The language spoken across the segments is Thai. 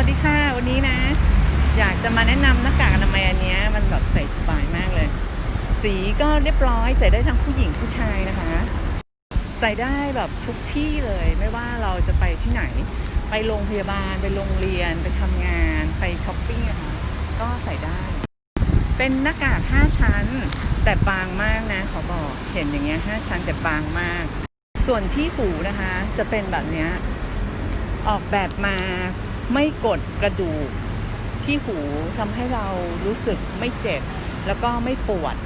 วัสดีค่ะ วันนี้นะ อยากจะมาแนะนำหน้ากากอนามัยอันนี้มันแบบใส่สบายมากเลย สีก็เรียบร้อยใส่ได้ทั้งผู้หญิงผู้ชายนะคะ ใส่ได้แบบทุกที่เลยไม่ว่าเราจะไปที่ไหน ไปโรงพยาบาล ไปโรงเรียน ไปทำงาน ไปช้อปปิ้งนะคะก็ใส่ได้ เป็นหน้ากาก 5 ชั้น แต่บางมากนะขอบอกเห็นอย่างเงี้ย5ชั้นแต่บางมาก ส่วนที่หูนะคะจะเป็นแบบเนี้ยออกแบบมา ไม่กดกระดูกที่หูทำให้เรารู้สึกไม่เจ็บ แล้วก็ไม่ปวด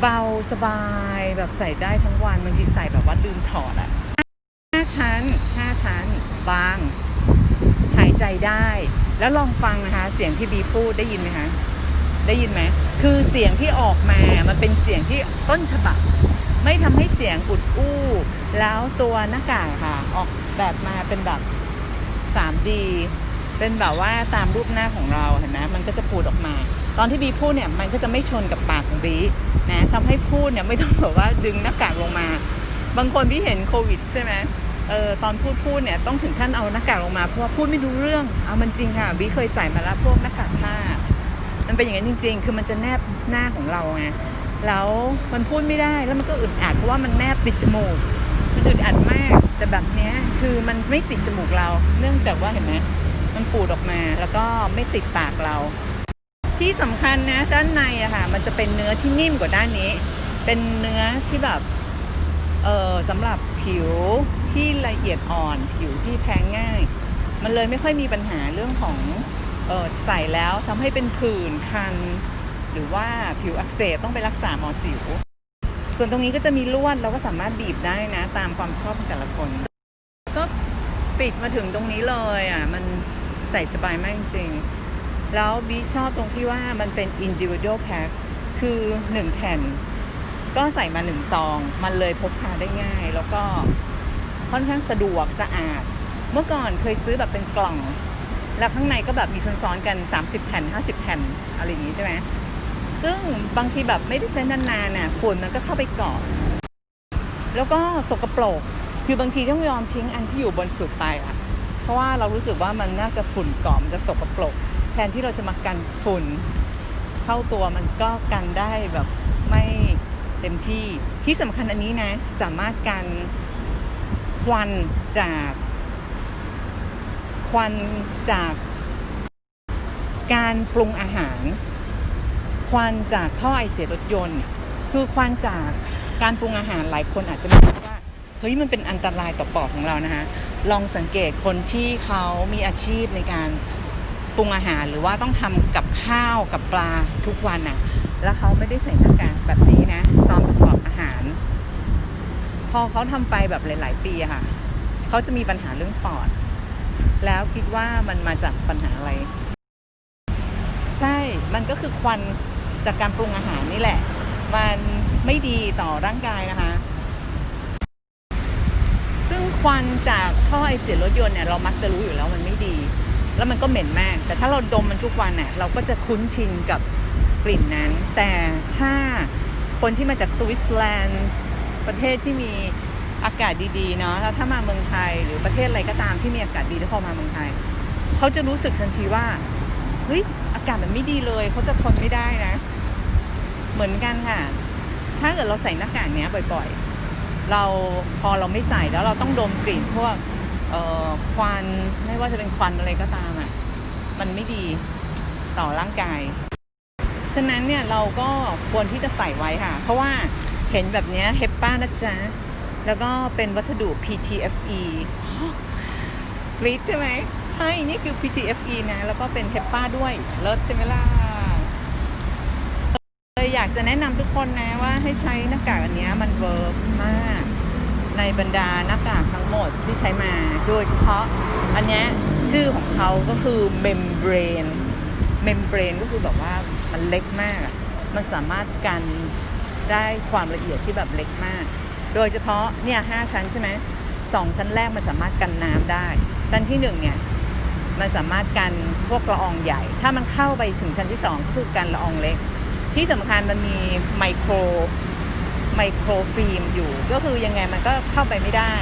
เบาสบายแบบใส่ได้ทั้งวันบางทีใส่แบบว่าลืมถอดอะห้าชั้นห้าชั้น บาง หายใจได้ แล้วลองฟังนะคะ เสียงที่บีพูดได้ยินไหมคะได้ยินไหมคือเสียงที่ออกมา มันเป็นเสียงที่ต้นฉบับ ไม่ทำให้เสียงอุดอู้ แล้วตัวหน้ากากค่ะ ออกแบบมาเป็นแบบ 3D เป็นแบบว่าตามรูปหน้าของเราเห็นไหมมันก็จะพูดออกมา ตอนที่บีพูดเนี่ยมันก็จะไม่ชนกับปากของบีนะทำให้พูดเนี่ยไม่ต้องแบบว่าดึงหน้ากากลงมา บางคนที่เห็นโควิดใช่ไหมเออตอนพูดพูดเนี่ยต้องถึงขั้นเอาหน้ากากลงมาเพราะว่าพูดไม่รู้เรื่องเอามันจริงค่ะบีเคยใส่มาแล้วพวกหน้ากากผ้ามันเป็นอย่างนั้นจริง ๆ คือมันจะแนบหน้าของเราไงแล้วมันพูดไม่ได้แล้วมันก็อึดอัดเพราะว่ามันแนบติดจมูก มันอึดอัดมาก แต่แบบเนี้ยคือมันไม่ติดจมูกเรา เนื่องจากว่าเห็นไหมมันปูดออกมาแล้วก็ไม่ติดปากเรา ที่สำคัญนะด้านในอะค่ะ มันจะเป็นเนื้อที่นิ่มกว่าด้านนี้ เป็นเนื้อที่แบบเออสำหรับผิวที่ละเอียดอ่อน ผิวที่แพ้ง่าย มันเลยไม่ค่อยมีปัญหาเรื่องของเออใส่แล้วทำให้เป็นผื่นคัน หรือว่าผิวอักเสบต้องไปรักษาหมอสิว ส่วนตรงนี้ก็จะมีลวดเราก็สามารถบีบได้นะ ตามความชอบของแต่ละคน ก็ปิดมาถึงตรงนี้เลยอะมันใส่สบายมากจริงๆแล้วบีชอบตรงที่ว่ามันเป็น individual pack คือ 1 แผ่น ก็ใส่มา 1 ซอง มันเลยพกพาได้ง่าย แล้วก็ค่อนข้างสะดวกสะอาด เมื่อก่อนเคยซื้อแบบเป็นกล่อง แล้วข้างในก็แบบมีซ้อนๆกัน 30 แผ่น 50 แผ่น อะไรอย่างนี้ใช่ไหม ซึ่งบางทีแบบไม่ได้ใช้นานๆน่ะฝุ่นมันก็เข้าไปเกาะแล้วก็สกปรกคือบางทีต้องยอมทิ้งอันที่อยู่บนสุดไปอะเพราะว่าเรารู้สึกว่ามันน่าจะฝุ่นเกาะมันจะสกปรกแทนที่เราจะมากันฝุ่น เข้าตัวมันก็กันได้แบบไม่เต็มที่ที่สำคัญอันนี้นะ สามารถกันควันจากควันจากการปรุงอาหาร ควันจากท่อไอเสียรถยนต์ คือควันจากการปรุงอาหารหลายคนอาจจะไม่รู้ว่าเฮ้ยมันเป็นอันตรายต่อปอดของเรานะคะลองสังเกตคนที่เขามีอาชีพในการปรุงอาหารหรือว่าต้องทำกับข้าวกับปลาทุกวันน่ะ แล้วเขาไม่ได้ใส่หน้ากากแบบนี้นะ ตอนประกอบอาหาร พอเขาทำไปแบบหลาย ๆ ปีอะค่ะเขาจะมีปัญหาเรื่องปอด แล้วคิดว่ามันมาจากปัญหาอะไร ใช่มันก็คือควัน จากการปรุงอาหารนี่แหละ มันไม่ดีต่อร่างกายนะคะ ซึ่งควันจากท่อไอเสียรถยนต์เนี่ยเรามักจะรู้อยู่แล้วมันไม่ดี แล้วมันก็เหม็นมาก แต่ถ้าเราดมมันทุกวันเนี่ยเราก็จะคุ้นชินกับกลิ่นนั้น แต่ถ้าคนที่มาจากสวิตเซอร์แลนด์ประเทศที่มีอากาศดีๆเนาะแล้วถ้ามาเมืองไทยหรือประเทศอะไรก็ตามที่มีอากาศดีแล้วพอมาเมืองไทย เขาจะรู้สึกทันทีว่าเฮ้ยากาศมันไม่ดีเลยเขาจะทนไม่ได้นะ เหมือนกันค่ะ ถ้าเกิดเราใส่หน้ากากเนี้ยบ่อยๆ เราพอเราไม่ใส่แล้วเราต้องดมกลิ่นพวกควันไม่ว่าจะเป็นควันอะไรก็ตามอะมันไม่ดีต่อร่างกาย ฉะนั้นเนี่ยเราก็ควรที่จะใส่ไว้ค่ะ เพราะว่าเห็นแบบเนี้ยเฮปป้านะจ๊ะ แล้วก็เป็นวัสดุ PTFE กรีดใช่ไหม ใช่ นี่คือ PTFE นะ แล้วก็เป็นเฮปป้าด้วย เลิศใช่ไหมล่ะเลยอยากจะแนะนำทุกคนนะว่าให้ใช้หน้ากากอันนี้มันเวิร์กมาก ในบรรดาหน้ากากทั้งหมดที่ใช้มา โดยเฉพาะอันนี้ชื่อของเขาก็คือ membrane membrane ก็คือแบบว่ามันเล็กมาก มันสามารถกันได้ความละเอียดที่แบบเล็กมาก โดยเฉพาะเนี่ยห้าชั้นใช่ไหมสองชั้นแรกมันสามารถกันน้ำได้ ชั้นที่หนึ่งเนี่ย มันสามารถกันพวกละอองใหญ่ ถ้ามันเข้าไปถึงชั้นที่สองก็คือกันละอองเล็ก ที่สำคัญมันมีไมโครไมโครฟิล์มอยู่ ก็คือยังไงมันก็เข้าไปไม่ได้